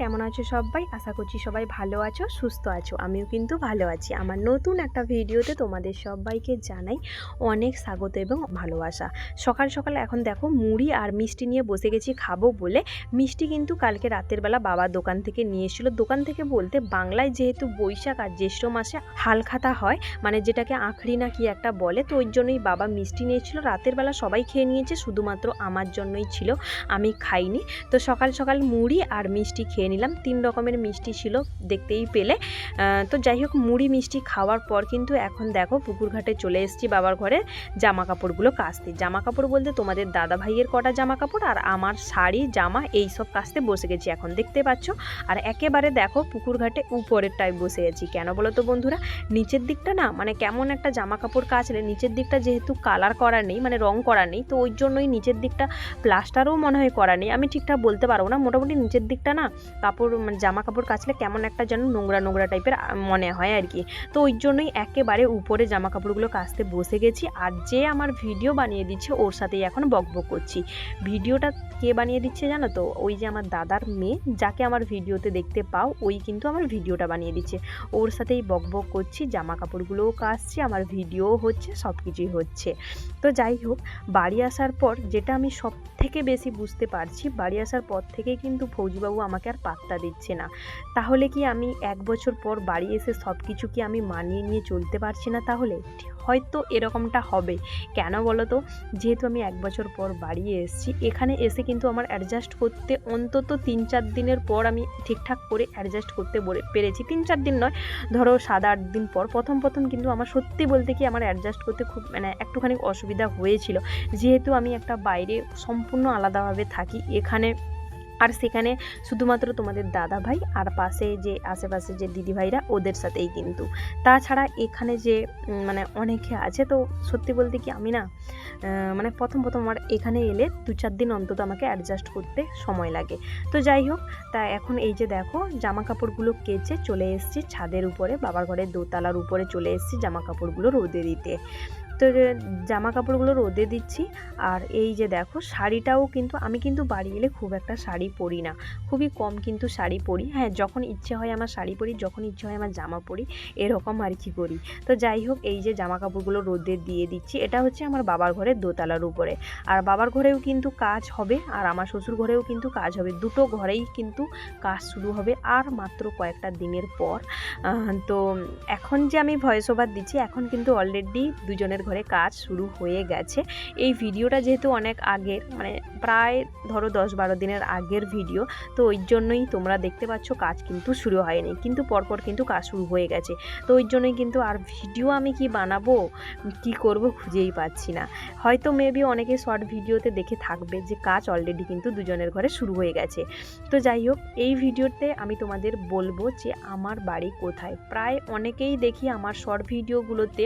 বন্ধুরা কেমন আছো সবাই? আশা করছি সবাই ভালো আছো, সুস্থ আছো। আমিও কিন্তু ভালো আছি। আমার নতুন একটা ভিডিওতে তোমাদের সবাইকে জানাই অনেক স্বাগত এবং ভালোবাসা। সকাল সকাল এখন দেখো মুড়ি আর মিষ্টি নিয়ে বসে গেছি খাব বলে। মিষ্টি কিন্তু কালকে রাতের বেলা বাবা দোকান থেকে নিয়ে এসেছিল। দোকান থেকে বলতে বাংলায় যেহেতু বৈশাখ আর জ্যৈষ্ঠ মাসে হালখাতা হয় মানে যেটাকে আখড়ি না কি একটা বলে, তো ওই জন্যই বাবা মিষ্টি নিয়েছিল রাতের বেলা সবাই খেয়ে নিয়েছে, শুধুমাত্র আমার জন্যই ছিল। আমি খাইনি। তো সকাল সকাল মুড়ি আর মিষ্টি খেয়ে নিলাম। তিন রকমের মিষ্টি ছিল, দেখতেই পেলে। তো যাই হোক, মুড়ি মিষ্টি খাওয়ার পর কিন্তু এখন দেখো পুকুর ঘাটে চলে এসেছি বাবার ঘরে জামা কাপড়গুলো কাচতে জামা কাপড় বলতে তোমাদের দাদা ভাইয়ের কটা জামা কাপড় আর আমার শাড়ি, জামা এই সব কাচতে বসে গেছি এখন, দেখতে পাচ্ছ? আর একেবারে দেখো পুকুর ঘাটে উপরেরটায় বসে গেছি কেন বলো তো বন্ধুরা? নিচের দিকটা না মানে কেমন একটা জামা কাপড় কাচলে নিচের দিকটা যেহেতু কালার করা নেই মানে রং করা নেই, তো ওই জন্যই নিচের দিকটা প্লাস্টারও মনে হয় করা নেই। আমি ঠিকঠাক বলতে পারব না, মোটামুটি নিচের দিকটা না কাপড় মানে জামা কাপড় কাচলে কেমন একটা যেন নোংরা নোংরা টাইপের মনে হয় আর কি। তো ওই জন্যই একেবারে উপরে জামা কাপড়গুলো কাচতে বসে গেছি আর যে আমার ভিডিও বানিয়ে দিচ্ছে ওর সাথেই এখন বকবক করছি। ভিডিওটা কে বানিয়ে দিচ্ছে জানো তো? ওই যে আমার দাদার মেয়ে, যাকে আমার ভিডিওতে দেখতে পাও, ওই কিন্তু আমার ভিডিওটা বানিয়ে দিচ্ছে। ওর সাথেই বকবক করছি জামা কাপড়গুলোও কাচছি, আমার ভিডিও হচ্ছে সব কিছুই হচ্ছে। তো যাই হোক, বাড়ি আসার পর যেটা আমি সব থেকে বেশি বুঝতে পারছি, বাড়ি আসার পর থেকেই কিন্তু ফৌজিবাবু আমাকে আর পাত্তা দিচ্ছে না। তাহলে কি আমি এক বছর পর বাড়ি এসে সব কিছু কি আমি মানিয়ে নিয়ে চলতে পারছি না তাহলে? হয়তো এরকমটা হবে। কেন বলো তো যেহেতু আমি এক বছর পর বাড়ি এসেছি, এখানে এসে কিন্তু আমার অ্যাডজাস্ট করতে অন্তত তিন চার দিনের পর আমি ঠিকঠাক করে অ্যাডজাস্ট করতে পেরেছি। তিন চার দিন নয়, ধরো সাত আট দিন পর। প্রথম প্রথম কিন্তু আমার সত্যি বলতে কি আমার অ্যাডজাস্ট করতে খুব মানে একটুখানি অসুবিধা হয়েছিল। যেহেতু আমি একটা বাইরে সম্পূর্ণ আলাদাভাবে থাকি, এখানে আর সেখানে শুধুমাত্র তোমাদের দাদা ভাই আর পাশে যে আশেপাশে যে দিদি ভাইরা, ওদের সাথেই কিন্তু। তাছাড়া এখানে যে মানে অনেকে আছে তো সত্যি বলতে কি আমি না মানে প্রথম প্রথম আমার এখানে এলে দু চার দিন অন্তত আমাকে অ্যাডজাস্ট করতে সময় লাগে। তো যাই হোক, তা এখন এই যে দেখো জামা কাপড়গুলো কেচে চলে এসেছি ছাদের উপরে, বাবার ঘরের দোতলার উপরে চলে এসেছি জামা কাপড়গুলো রোদে দিতে। তো জামা কাপড়গুলো রোদে দিচ্ছি। আর এই যে দেখো, শাড়িটাও কিন্তু, আমি কিন্তু বাড়ি এলে খুব একটা শাড়ি পরি না। খুবই কম কিন্তু শাড়ি পরি। হ্যাঁ যখন ইচ্ছে হয় আমার শাড়ি পরি, যখন ইচ্ছে হয় আমার জামা পরি, এরকম আর কি করি। তো যাই হোক, এই যে জামা কাপড়গুলো রোদে দিয়ে দিচ্ছি, এটা হচ্ছে আমার বাবার ঘরের দোতলার উপরে। আর বাবার ঘরেও কিন্তু কাজ হবে, আর আমার শ্বশুর ঘরেও কিন্তু কাজ হবে। দুটো ঘরেই কিন্তু কাজ শুরু হবে, আর মাত্র কয়েকটা দিনের পর। তো এখন যে আমি ভয়েস ওভার দিচ্ছি, এখন কিন্তু অলরেডি দুজনের ঘরে কাজ শুরু হয়ে গেছে। এই ভিডিওটা যেহেতু অনেক আগের মানে প্রায় ধরো দশ বারো দিনের আগের ভিডিও, তো ওই জন্যই তোমরা দেখতে পাচ্ছ কাজ কিন্তু শুরু হয়নি। কিন্তু পরপর কিন্তু কাজ শুরু হয়ে গেছে। তো ওই জন্যই কিন্তু আর ভিডিও আমি কি বানাবো, কি করব খুঁজেই পাচ্ছি না। হয়তো মেবি অনেকে শর্ট ভিডিওতে দেখে থাকবে যে কাজ অলরেডি কিন্তু দুজনের ঘরে শুরু হয়ে গেছে। তো যাই হোক, এই ভিডিওতে আমি তোমাদের বলব যে আমার বাড়ি কোথায়। প্রায় অনেকেই দেখি আমার শর্ট ভিডিওগুলোতে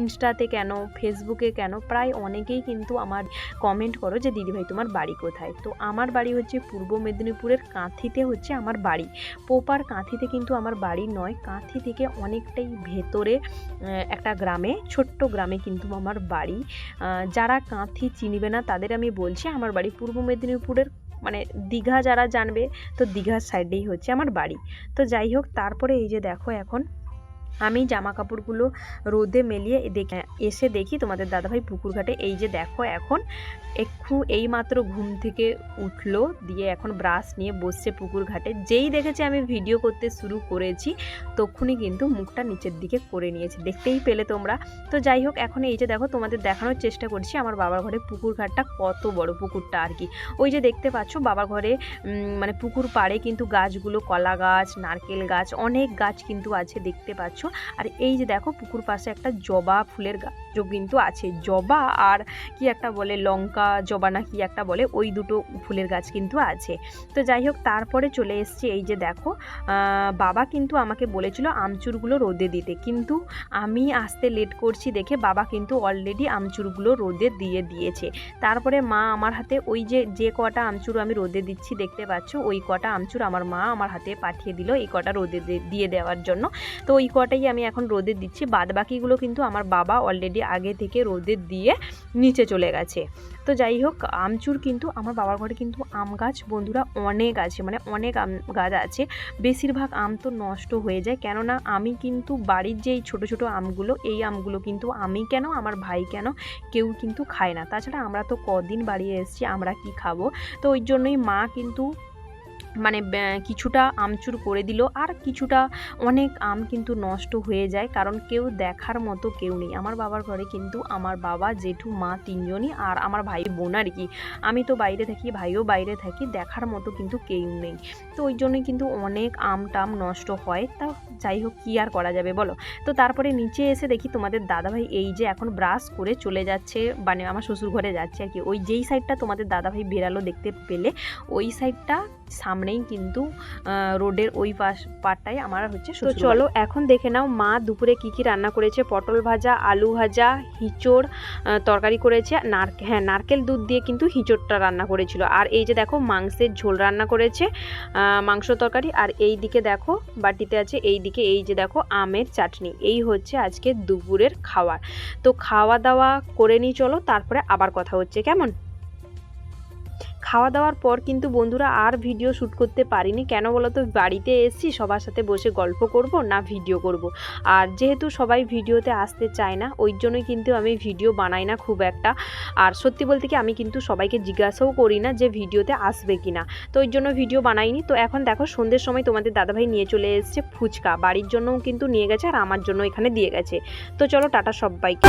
ইনস্টাতে কেন ফেসবুকে কেন? প্রায় অনেকেই কিন্তু আমার কমেন্ট করো যে দিদিভাই তোমার বাড়ি কোথায়? তো আমার বাড়ি হচ্ছে পূর্ব মেদিনীপুরের কাঁথিতে হচ্ছে আমার বাড়ি। পোপার কাঁথিতে কিন্তু আমার বাড়ি নয়। কাঁথি থেকে অনেকটাই ভেতরে একটা গ্রামে, ছোট্ট গ্রামে কিন্তু আমার বাড়ি। যারা কাঁথি চিনবে না, তাদের আমি বলছি আমার বাড়ি পূর্ব মেদিনীপুরের মানে দীঘা যারা জানবে, তো দীঘার সাইডেই হচ্ছে আমার বাড়ি। তো যাই হোক, তারপরে এই যে দেখো এখন আমি জামা কাপড়গুলো রোদে মেলিয়ে দেখে এসে দেখি তোমাদের দাদাভাই পুকুর ঘাটে এই যে দেখো এখন একটু এই মাত্র ঘুম থেকে উঠল, দিয়ে এখন ব্রাশ নিয়ে বসছে পুকুর ঘাটে যেই দেখেছে আমি ভিডিও করতে শুরু করেছি, তখনই কিন্তু মুখটা নিচের দিকে করে নিয়েছে। দেখতেই পেলে তোমরা। তো যাই হোক, এখন এই যে দেখো তোমাদের দেখানোর চেষ্টা করছি, আমার বাবার ঘরে পুকুর ঘাটটা কত বড় পুকুরটা আর কি। ওই যে দেখতে পাচ্ছ বাবার ঘরে মানে পুকুর পাড়ে কিন্তু গাছগুলো, কলা গাছ, নারকেল গাছ, অনেক গাছ কিন্তু আছে দেখতে পাচ্ছ। আর এই যে দেখো, পুকুর পাশে একটা জবা ফুলের গাছও কিন্তু আছে। জবা আর কি একটা বলে, লঙ্কা জবা না কি একটা বলে, ওই দুটো ফুলের গাছ কিন্তু আছে। তো যাই হোক, তারপরে চলে এসছে এই যে দেখো বাবা কিন্তু আমাকে বলেছিল আমচুরগুলো রোদে দিতে। কিন্তু আমি আসতে লেট করছি দেখে বাবা কিন্তু অলরেডি আমচুরগুলো রোদে দিয়ে দিয়েছে। তারপরে মা আমার হাতে ওই যে যে কটা আমচুর আমি রোদে দিচ্ছি দেখতে পাচ্ছ, ওই কটা আমচুর আমার মা আমার হাতে পাঠিয়ে দিল এই কটা রোদে দিয়ে দেওয়ার জন্য। তো ওই কটাই আমি এখন রোদে দিচ্ছি। বাদ বাকিগুলো কিন্তু আমার বাবা অলরেডি আগে থেকে রোদে দিয়ে নিচে চলে গেছে। তো যাই হোক, আমচুর কিন্তু, আমার বাবার ঘরে কিন্তু আম গাছ, বন্ধুরা অনেক আছে মানে অনেক আম গাছ আছে। বেশিরভাগ আম তো নষ্ট হয়ে যায়, কেননা আমি কিন্তু বাড়ির যে এই ছোটো ছোটো আমগুলো, এই আমগুলো কিন্তু আমি কেন, আমার ভাই কেন, কেউ কিন্তু খায় না। তাছাড়া আমরা তো কদিন বাড়ি এসেছি, আমরা কি খাব? তো ওই জন্যই মা কিন্তু মানে কিছুটা আমচুর করে দিল। আর কিছুটা অনেক আম কিন্তু নষ্ট হয়ে যায়, কারণ কেউ দেখার মতো কেউ নেই। আমার বাবার ঘরে কিন্তু আমার বাবা, জেঠু, মা তিনজনই, আর আমার ভাই বোন আর কি। আমি তো বাইরে থাকি, ভাইও বাইরে থাকি, দেখার মতো কিন্তু কেউ নেই। তো ওই জন্যই কিন্তু অনেক আম টাম নষ্ট হয়। তা যাই হোক, কী আর করা যাবে বলো? তো তারপরে নিচে এসে দেখি তোমাদের দাদাভাই এই যে এখন ব্রাশ করে চলে যাচ্ছে মানে আমার শ্বশুর ঘরে যাচ্ছে আর কি। ওই যেই সাইডটা তোমাদের দাদাভাই বেরালো দেখতে পেলে, ওই সাইডটা সামনেই কিন্তু রোডের ওই পাশ পাটটাই আমার হচ্ছে তো চলো এখন দেখে নাও মা দুপুরে কি কি রান্না করেছে। পটল ভাজা আলু ভাজা হিঁচড় তরকারি করেছে। নারকে হ্যাঁ নারকেল দুধ দিয়ে কিন্তু হিঁচড়টা রান্না করেছিল। আর এই যে দেখো মাংসের ঝোল রান্না করেছে মাংস তরকারি। আর এই দিকে দেখো বাটিতে আছে এই দিকে এই যে দেখো আমের চাটনি। এই হচ্ছে আজকে দুপুরের খাওয়ার। তো খাওয়া দাওয়া করে নিই চলো তারপরে আবার কথা হচ্ছে। কেমন? খাওয়া দাওয়ার পর কিন্তু বন্ধুরা আর ভিডিও শ্যুট করতে পারিনি। কেন বলো তো বাড়িতে এসেছি, সবার সাথে বসে গল্প করব, না ভিডিও করব। আর যেহেতু সবাই ভিডিওতে আসতে চায় না, ওই জন্যই কিন্তু আমি ভিডিও বানাই না খুব একটা। আর সত্যি বলতে কি, আমি কিন্তু সবাইকে জিজ্ঞাসাও করি না যে ভিডিওতে আসবে কি না তো ওই জন্য ভিডিও বানাইনি। তো এখন দেখো, সন্ধ্যের সময় তোমাদের দাদাভাই নিয়ে চলে এসেছে ফুচকা। বাড়ির জন্যও কিন্তু নিয়ে গেছে আর আমার জন্য এখানে দিয়ে গেছে। তো চলো টাটা সবাইকে।